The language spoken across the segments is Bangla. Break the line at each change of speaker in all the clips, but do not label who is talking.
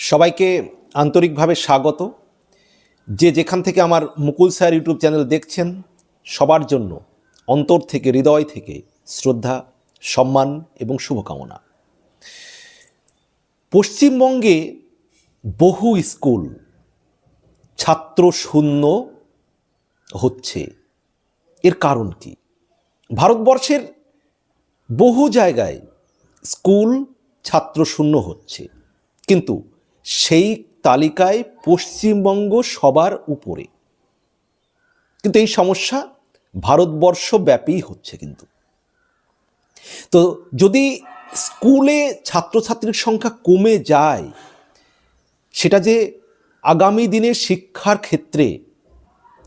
সবাইকে আন্তরিকভাবে স্বাগত। যে যেখান থেকে আমার মুকুল স্যার ইউটিউব চ্যানেল দেখছেন, সবার জন্য অন্তর থেকে, হৃদয় থেকে শ্রদ্ধা, সম্মান এবং শুভকামনা। পশ্চিমবঙ্গে বহু স্কুল ছাত্র শূন্য হচ্ছে। এর কারণ কি? ভারতবর্ষের বহু জায়গায় স্কুল ছাত্র শূন্য হচ্ছে। কিন্তু সেই তালিকায় পশ্চিমবঙ্গ সবার উপরে। কিন্তু এই সমস্যা ভারতবর্ষ ভারতবর্ষব্যাপী হচ্ছে কিন্তু। তো যদি স্কুলে ছাত্রছাত্রীর সংখ্যা কমে যায়, সেটা যে আগামী দিনে শিক্ষার ক্ষেত্রে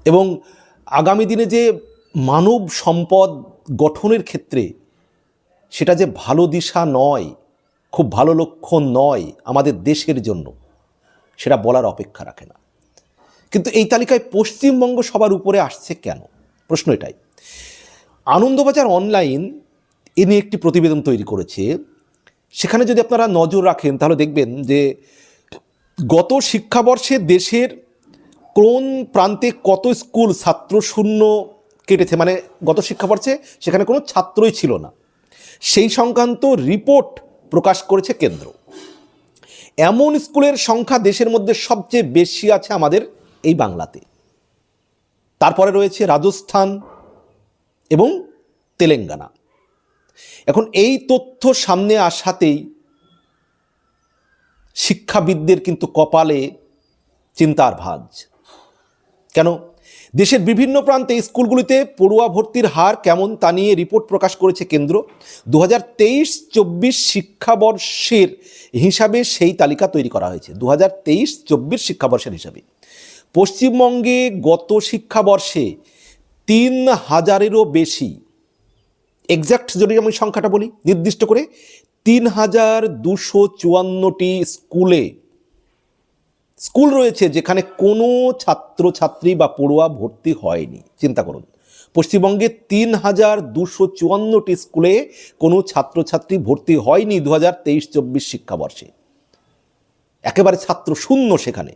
এবং আগামী দিনে যে মানব সম্পদ গঠনের ক্ষেত্রে, সেটা যে ভালো দিশা নয় খুব ভালো লক্ষণ নয় আমাদের দেশের জন্য। সেটা বলার অপেক্ষা রাখে না। কিন্তু এই তালিকায় পশ্চিমবঙ্গ সবার উপরে আসছে কেন? প্রশ্ন এটাই। আনন্দবাজার অনলাইন এ নিয়ে একটি প্রতিবেদন তৈরি করেছে। সেখানে যদি আপনারা নজর রাখেন, তাহলে দেখবেন যে গত শিক্ষাবর্ষে দেশের কোন প্রান্তে কত স্কুল ছাত্র শূন্য কেটেছে? মানে গত শিক্ষাবর্ষে সেখানে কোনো ছাত্রই ছিল না। সেই সংক্রান্ত রিপোর্ট প্রকাশ করেছে কেন্দ্র। এমন স্কুলের সংখ্যা দেশের মধ্যে সবচেয়ে বেশি আছে আমাদের এই বাংলাতে। তারপরে রয়েছে রাজস্থান এবং তেলেঙ্গানা। এখন এই তথ্য সামনে আসাতেই শিক্ষাবিদদের কিন্তু কপালে চিন্তার ভাঁজ। কেন? দেশের বিভিন্ন প্রান্তে স্কুলগুলিতে পড়ুয়া ভর্তির হার কেমন তা নিয়ে রিপোর্ট প্রকাশ করেছে কেন্দ্র। দু হাজার তেইশ চব্বিশ শিক্ষাবর্ষের হিসাবে সেই তালিকা তৈরি করা হয়েছে। দু হাজার তেইশ চব্বিশ শিক্ষাবর্ষের হিসাবে। পশ্চিমবঙ্গে গত শিক্ষাবর্ষে তিন হাজারেরও বেশি এক্স্যাক্ট যদি আমি সংখ্যাটা বলি, নির্দিষ্ট করে তিন হাজার দুশো চুয়ান্নটি স্কুলে স্কুল রয়েছে যেখানে কোনো ছাত্রছাত্রী বা পড়ুয়া ভর্তি হয়নি। চিন্তা করুন। পশ্চিমবঙ্গে তিন হাজার দুশো চুয়ান্নটি স্কুলে কোনো ছাত্রছাত্রী ভর্তি হয়নি দু হাজার তেইশ চব্বিশ শিক্ষাবর্ষে। একেবারে ছাত্র শূন্য সেখানে।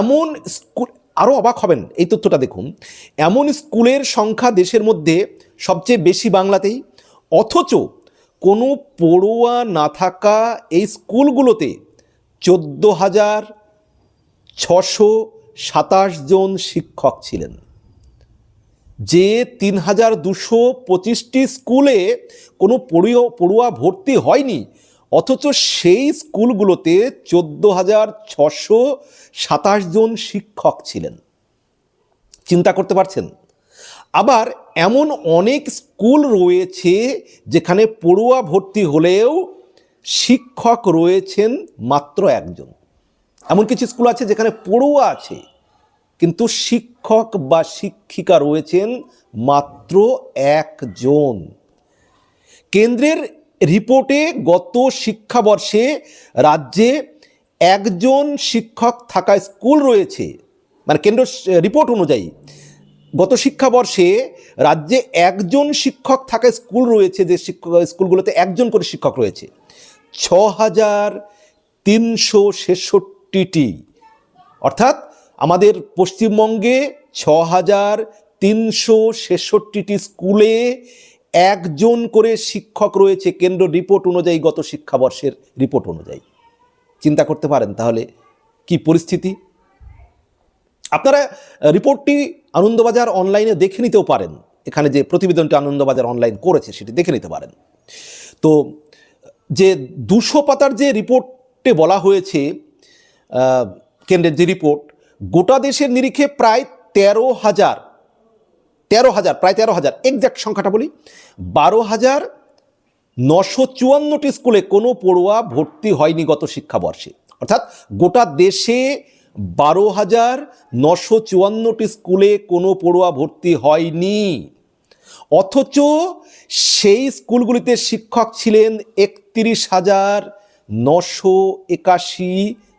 এমন স্কুল আরও অবাক হবেন, এই তথ্যটা দেখুন। এমন স্কুলের সংখ্যা দেশের মধ্যে সবচেয়ে বেশি বাংলাতেই। অথচ কোনো পড়ুয়া না থাকা এই স্কুলগুলোতে চোদ্দ হাজার ছশো সাতাশ জন শিক্ষক ছিলেন। যে তিন হাজার দুশো পঁচিশটি স্কুলে কোনো পড়ুয়া পড়ুয়া ভর্তি হয়নি, অথচ সেই স্কুলগুলোতে চোদ্দ হাজার ছশো সাতাশ জন শিক্ষক ছিলেন। চিন্তা করতে পারছেন? আবার এমন অনেক স্কুল রয়েছে যেখানে পড়ুয়া ভর্তি হলেও শিক্ষক রয়েছেন মাত্র একজন। এমন কিছু স্কুল আছে যেখানে পড়ুয়া আছে, কিন্তু শিক্ষক বা শিক্ষিকা রয়েছেন মাত্র একজন। কেন্দ্রের রিপোর্টে গত শিক্ষাবর্ষে রাজ্যে একজন শিক্ষক থাকা স্কুল রয়েছে মানে কেন্দ্র রিপোর্ট অনুযায়ী। গত শিক্ষাবর্ষে রাজ্যে একজন শিক্ষক থাকা স্কুল রয়েছে যে শিক্ষক, স্কুলগুলোতে একজন করে শিক্ষক রয়েছে। ছ হাজার তিনশো ছেষট্টিটি অর্থাৎ আমাদের পশ্চিমবঙ্গে ছ হাজার তিনশো ছেষট্টিটি স্কুলে একজন করে শিক্ষক রয়েছে কেন্দ্র রিপোর্ট অনুযায়ী গত শিক্ষাবর্ষের রিপোর্ট অনুযায়ী। চিন্তা করতে পারেন তাহলে কি পরিস্থিতি? আপনারা রিপোর্টটি আনন্দবাজার অনলাইনে দেখে নিতেও পারেন। এখানে যে প্রতিবেদনটি আনন্দবাজার অনলাইন করেছে সেটি দেখে নিতে পারেন। তো যে দুশো পাতার যে রিপোর্টে বলা হয়েছে কেন্দ্রের যে রিপোর্ট গোটা দেশের নিরিখে প্রায় তেরো হাজার তেরো হাজার, প্রায় তেরো হাজার এক্স্যাক্ট সংখ্যাটা বলি, বারো হাজার নশো চুয়ান্নটি স্কুলে কোনো পড়ুয়া ভর্তি হয়নি গত শিক্ষাবর্ষে। অর্থাৎ গোটা দেশে বারো হাজার নশো চুয়ান্নটি স্কুলে কোনো পড়ুয়া ভর্তি হয়নি। অথচ সেই স্কুলগুলিতে শিক্ষক ছিলেন একত্রিশ হাজার নশো একাশি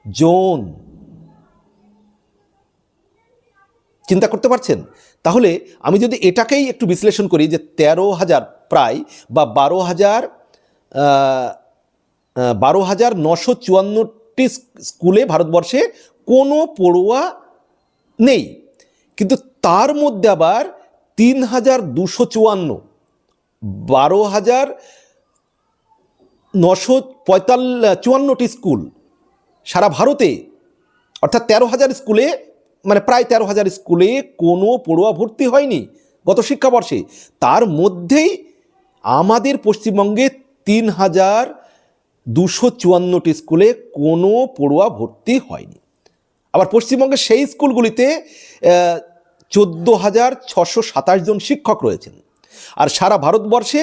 জন। চিন্তা করতে পারছেন? তাহলে আমি যদি এটাকেই একটু বিশ্লেষণ করি যে তেরো হাজার প্রায় বা বারো হাজার বারো হাজার নশো চুয়ান্নটি স্কুলে ভারতবর্ষে কোনো পড়ুয়া নেই। কিন্তু তার মধ্যে আবার তিন হাজার দুশো চুয়ান্ন, বারো হাজার নশো পঁয়তাল্লিশ চুয়ান্নটি স্কুল সারা ভারতে, অর্থাৎ তেরো হাজার স্কুলে মানে প্রায় তেরো হাজার স্কুলে কোনো পড়ুয়া ভর্তি হয়নি গত শিক্ষাবর্ষে। তার মধ্যেই আমাদের পশ্চিমবঙ্গে তিন হাজার দুশো চুয়ান্নটি স্কুলে কোনো পড়ুয়া ভর্তি হয়নি। আবার পশ্চিমবঙ্গের সেই স্কুলগুলিতে চোদ্দ হাজার ছশো সাতাশ জন শিক্ষক রয়েছেন। আর সারা ভারতবর্ষে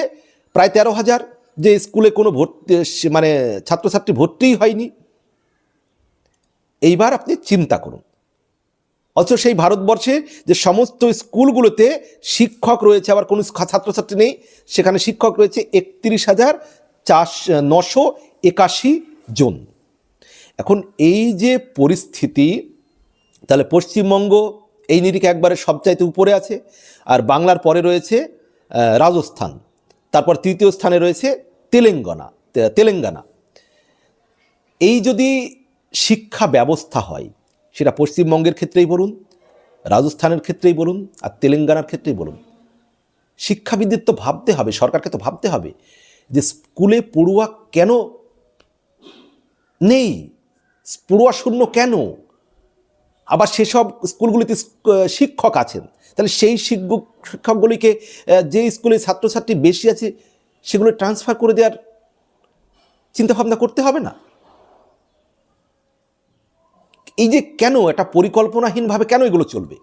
প্রায় তেরো হাজার যে স্কুলে কোনো ভর্তি মানে ছাত্রছাত্রী ভর্তিই হয়নি। এইবার আপনি চিন্তা করুন। অথচ সেই ভারতবর্ষে যে সমস্ত স্কুলগুলোতে শিক্ষক রয়েছে, আবার কোনো ছাত্রছাত্রী নেই, সেখানে শিক্ষক রয়েছে একত্রিশ হাজার চার নশো একাশি জন। এখন এই যে পরিস্থিতি, তাহলে পশ্চিমবঙ্গ এই নিরিখে একবারে সবচাইতে উপরে আছে, আর বাংলার পরে রয়েছে রাজস্থান, তারপর তৃতীয় স্থানে রয়েছে তেলেঙ্গানা তেলেঙ্গানা। এই যদি শিক্ষা ব্যবস্থা হয়, সেটা পশ্চিমবঙ্গের ক্ষেত্রেই বলুন, রাজস্থানের ক্ষেত্রেই বলুন, আর তেলেঙ্গানার ক্ষেত্রেই বলুন। শিক্ষাবিদদের তো ভাবতে হবে, সরকারকে তো ভাবতে হবে যে স্কুলে পড়ুয়া কেন নেই, পড়ুয়া শূন্য কেন? আবার সেসব স্কুলগুলিতে শিক্ষক আছেন, তাহলে সেই শিক্ষক, শিক্ষকগুলিকে যে স্কুলে ছাত্রছাত্রী বেশি আছে, সেগুলো ট্রান্সফার করে দেওয়ার চিন্তাভাবনা করতে হবে না? এই যে কেন এটা পরিকল্পনাহীনভাবে কেন এগুলো চলবে?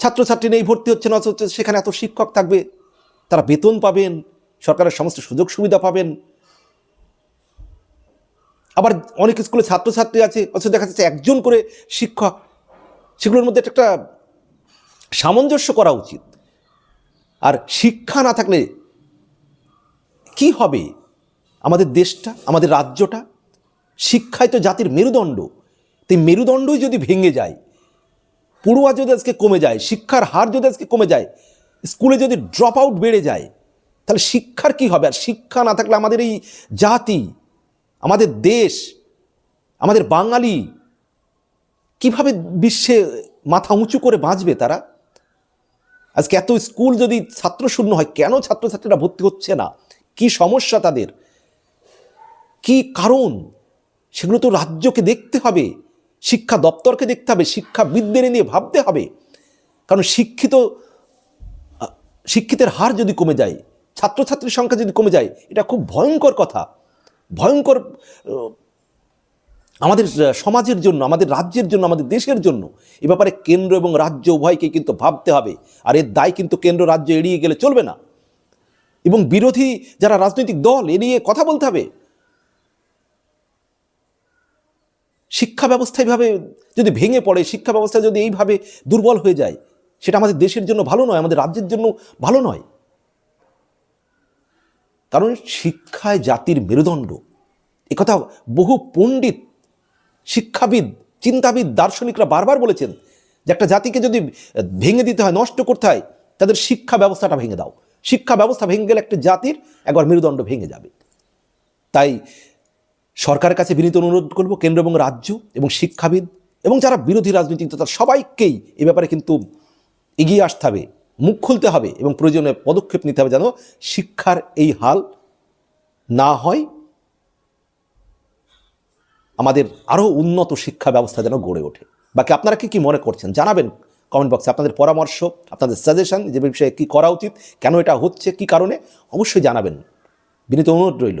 ছাত্রছাত্রী নেই, ভর্তি হচ্ছে না অথচ সেখানে এত শিক্ষক থাকবে, তারা বেতন পাবেন, সরকারের সমস্ত সুযোগ সুবিধা পাবেন। আবার অনেক স্কুলে ছাত্রছাত্রী আছে, অথচ দেখা যাচ্ছে একজন করে শিক্ষক, সেগুলোর মধ্যে একটা সামঞ্জস্য করা উচিত। আর শিক্ষা না থাকলে কি হবে? আমাদের দেশটা, আমাদের রাজ্যটা শিক্ষাই তো জাতির মেরুদণ্ড। তো মেরুদণ্ডই যদি ভেঙে যায়, পড়ুয়া যদি আজকে কমে যায়, শিক্ষার হার যদি আজকে কমে যায়, স্কুলে যদি ড্রপ আউট বেড়ে যায়, তাহলে শিক্ষার কি হবে? আর শিক্ষা না থাকলে আমাদের এই জাতি, আমাদের দেশ, আমাদের বাঙালি কীভাবে বিশ্বে মাথা উঁচু করে বাঁচবে তারা? আজকে এত স্কুল যদি ছাত্র শূন্য হয়, কেন ছাত্রছাত্রীরা ভর্তি হচ্ছে না? কি সমস্যা তাদের? কি কারণ? সেগুলো তো রাজ্যকে দেখতে হবে, শিক্ষা দপ্তরকে দেখতে হবে শিক্ষাবিদদের নিয়ে ভাবতে হবে। কারণ শিক্ষিত শিক্ষিতের হার যদি কমে যায়, ছাত্রছাত্রীর সংখ্যা যদি কমে যায়, এটা খুব ভয়ঙ্কর কথা। ভয়ঙ্কর আমাদের সমাজের জন্য, আমাদের রাজ্যের জন্য, আমাদের দেশের জন্য, এ ব্যাপারে কেন্দ্র এবং রাজ্য উভয়কে কিন্তু ভাবতে হবে। আর এর দায় কিন্তু কেন্দ্র, রাজ্য এড়িয়ে গেলে চলবে না। এবং বিরোধী যারা রাজনৈতিক দল, এ নিয়ে কথা বলতে হবে। শিক্ষা ব্যবস্থা এইভাবে যদি ভেঙে পড়ে, শিক্ষা ব্যবস্থা যদি এইভাবে দুর্বল হয়ে যায়, সেটা আমাদের দেশের জন্য ভালো নয়, আমাদের রাজ্যের জন্য ভালো নয়। কারণ শিক্ষায় জাতির মেরুদণ্ড। একথা বহু পণ্ডিত, শিক্ষাবিদ, চিন্তাবিদ, দার্শনিকরা বারবার বলেছেন যে একটা জাতিকে যদি ভেঙে দিতে হয়, নষ্ট করতে হয়, তাদের শিক্ষা ব্যবস্থাটা ভেঙে দাও। শিক্ষা ব্যবস্থা ভেঙে গেলে একটা জাতির একবার মেরুদণ্ড ভেঙে যাবে। তাই সরকারের কাছে বিনীত অনুরোধ করব কেন্দ্র এবং রাজ্য এবং শিক্ষাবিদ এবং যারা বিরোধী রাজনৈতিক তারা সবাইকেই এ ব্যাপারে কিন্তু এগিয়ে আসতে হবে, মুখ খুলতে হবে এবং প্রয়োজনে পদক্ষেপ নিতে হবে যেন শিক্ষার এই হাল না হয়, আমাদের আরও উন্নত শিক্ষা ব্যবস্থা যেন গড়ে ওঠে। বাকি আপনারা কি কি মনে করছেন জানাবেন কমেন্ট বক্সে আপনাদের পরামর্শ, আপনাদের সাজেশন যে বিষয়ে কী করা উচিত, কেন এটা হচ্ছে, কি কারণে, অবশ্যই জানাবেন। বিনীত অনুরোধ রইল।